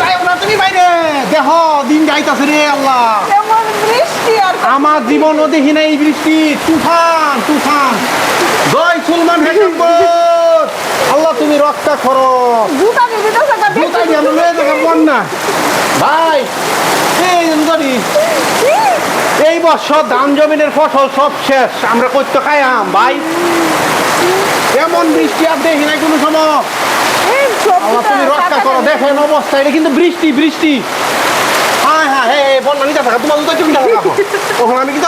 যাই না তুমি বাইরে। দেহ দিন যাইতাছে রে আল্লাহ। কেমন বৃষ্টি আর আমার জীবন দেখি নাই এই বৃষ্টি। তুফান তুফান। জয় সুলমান হেকম্বর আল্লাহ তুমি রক্ষা করো জুতা নিবি তো সেটা জুতাই দিয়ে আমরা লয়ে যাব বন্যা। ভাই এই বছর ধান জমিনের ফসল সব শেষ। আমরা করতে খাইয়াম ভাই? এমন বৃষ্টি আর দেখি নাই কোনো সময়। তুমি রক্ষা করো দেখেন অবস্থা এটা কিন্তু বৃষ্টি বৃষ্টি। হ্যাঁ হ্যাঁ হে হে, বন্যা নিতে থাকা তোমার জুতা তুমি ওখানে আমি কি।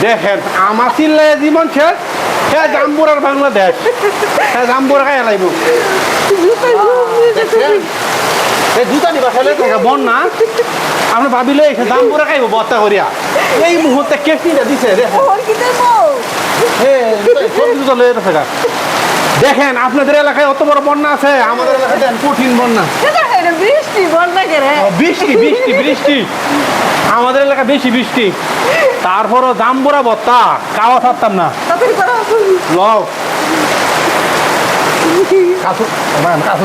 দেখেন আমার চিল্লে জীবন শেষ। হ্যাঁ জাম্বুরার বাংলাদেশ। হ্যাঁ জাম্বুরা খাই দেখছেন? এই জুতা নিবা খেলে? থাকা বন না আমরা ভাবিলে এসে জাম্বুরা খাইব বত্তা করিয়া এই মুহূর্তে কেসিটা দিছে দেখেন। দেবো আপনাদের এলাকায় অত বড় বন্যা আছে আমাদের এলাকায় কঠিন বন্যা বৃষ্টি বৃষ্টি বৃষ্টি বৃষ্টি। আমাদের এলাকা বেশি বৃষ্টি। তারপরও জাম্বুরা বত্তা কাওয়া থাকতাম না।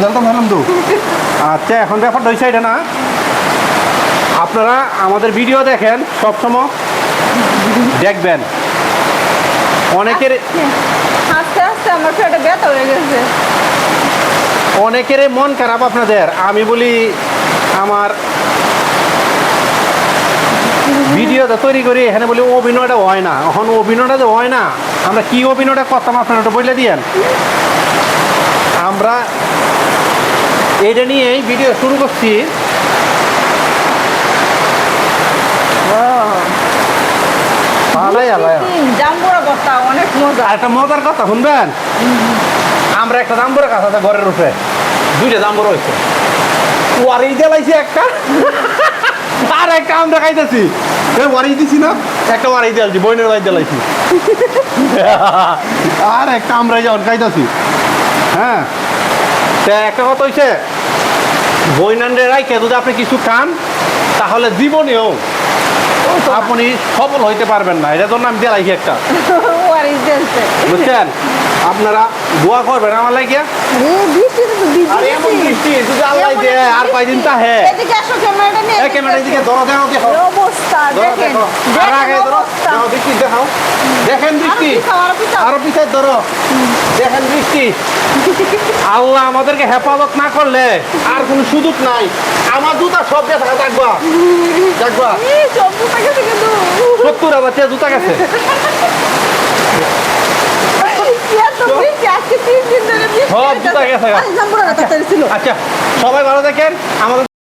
জানতাম তো। আচ্ছা এখন ব্যাপারটা হয়েছে এটা না? আপনারা আমাদের ভিডিও দেখেন সবসময় দেখবেন। অনেকের আস্তে আস্তে আমার পেটে ব্যথা হয়ে গেছে। অনেকের মন খারাপ আপনাদের। আমি বলি আমার ভিডিওটা তৈরি করি এখানে বলি অভিনয়টা হয় না। এখন অভিনয়টা যে হয় না আমরা কি অভিনয়টা করতাম আপনারা বলে দিয়েন। আমরা এটা নিয়েই ভিডিও শুরু করছি। একটা মজার কথা শুনবেন? আমরা একটা দাম্বুরা কাছ আছে ঘরের উপরে। দুইটা দাম্বুর হয়েছে ওয়ারি জ্বালাইছে একটা। আর একটা আমরা খাইতেছি। ওয়ারি দিছি না? একটা ওয়ারি জ্বালছি বইনের ওয়ারি জ্বালাইছি। আর একটা আমরা যখন খাইতেছি। হ্যাঁ। তা একটা কথা হয়েছে বইনান্ডে রাইকে যদি আপনি কিছু খান তাহলে জীবনেও আপনি সফল হইতে পারবেন না। এটা জন্য আমি জ্বালাইছি একটা। ওয়ার বুঝছেন? আপনারা দোয়া করবেন আমার লাগিয়া। তো আর কয়দিন তাহে এদিকে আসো ক্যামেরাটা নিয়ে এই ক্যামেরা দিকে ধরো দেখো দেখো দেখেন বৃষ্টি। আরও পিছিয়ে ধরো। দেখেন বৃষ্টি আল্লাহ আমাদেরকে হেফাজত না করলে আর কোনো সুযোগ নাই। আমার জুতা সব থাকা থাকবা গেছে কিন্তু। সত্তর হাজার টাকা জুতা গেছে। সব জুতা গেছে। আচ্ছা সবাই ভালো দেখেন। আমাদের